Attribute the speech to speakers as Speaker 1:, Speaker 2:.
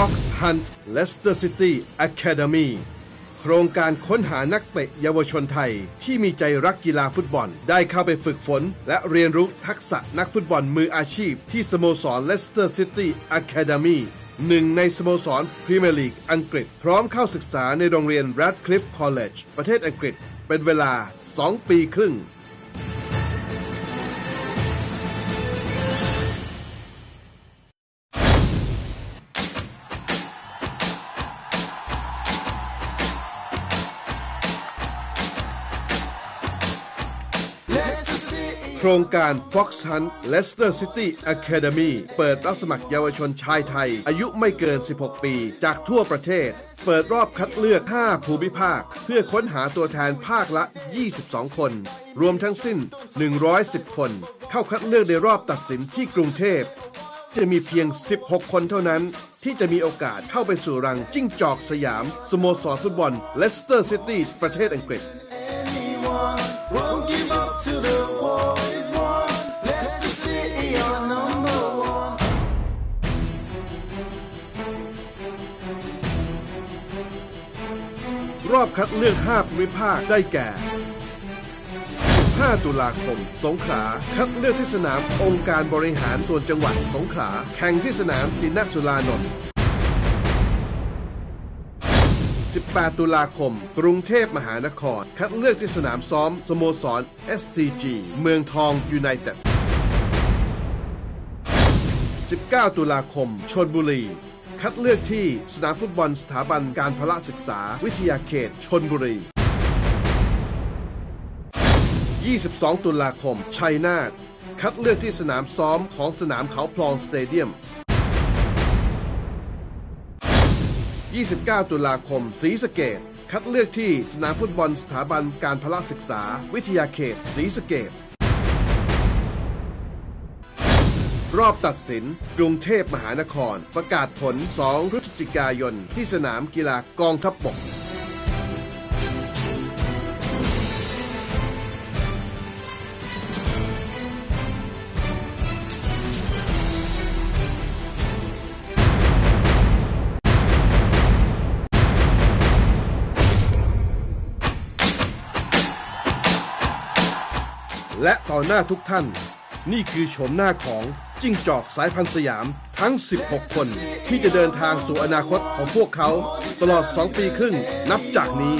Speaker 1: Hunt Leicester City Academy โครงการค้นหานักเตะเยาวชนไทย ที่มีใจรักกีฬาฟุตบอล ได้เข้าไปฝึกฝน และเรียนรู้ทักษะนักฟุตบอลมืออาชีพ ที่สโมสร Leicester City Academy หนึ่งในสโมสรพรีเมียร์ลีกอังกฤษ พร้อมเข้าศึกษาในโรงเรียน Radcliffe College ประเทศอังกฤษ เป็นเวลา 2 ปีครึ่ง โครงการ Fox Hunt Leicester City Academy เปิดรับสมัครเยาวชนชายไทย อายุไม่เกิน 16 ปี จากทั่วประเทศ เปิดรอบคัดเลือก 5 ภูมิภาค เพื่อค้นหาตัวแทนภาคละ 22 คน รวมทั้งสิ้น 110 คน เข้าคัดเลือกในรอบตัดสินที่กรุงเทพ จะมีเพียง 16 คนเท่านั้นที่จะมีโอกาสเข้าไปสู่รังจิ้งจอกสยาม สโมสรฟุตบอลเลสเตอร์ซิตี้ประเทศอังกฤษ รอบคัดเลือก 5 ภูมิภาค ได้แก่ 5 ตุลาคม สงขลา คัดเลือกที่สนามองค์การบริหารส่วนจังหวัดสงขลา แข่งที่สนามตินักสุรานนท์ 18 ตุลาคม กรุงเทพมหานคร คัดเลือกที่สนามซ้อม สโมสร SCG เมืองทองยูไนเต็ด 19 ตุลาคม ชนบุรี คัดเลือกที่สนามฟุตบอลสถาบันการพละศึกษา วิทยาเขต ชนบุรี 22 ตุลาคม ชัยนาท คัดเลือกที่สนามซ้อมของสนามเขาพลองสเตเดียม 29 ตุลาคมศรีสะเกดคัดเลือกที่สนามฟุตบอลสถาบันการพละศึกษา วิทยาเขตศรีสะเกดรอบตัดสิน กรุงเทพมหานคร ประกาศผล 2 พฤศจิกายน ที่สนามกีฬากองทัพบก และต่อหน้าทุกท่าน นี่คือโฉมหน้าของจิ้งจอกสายพันธุ์สยามทั้ง 16 คน ที่จะเดินทางสู่อนาคตของพวกเขา ตลอด 2 ปีครึ่งนับจากนี้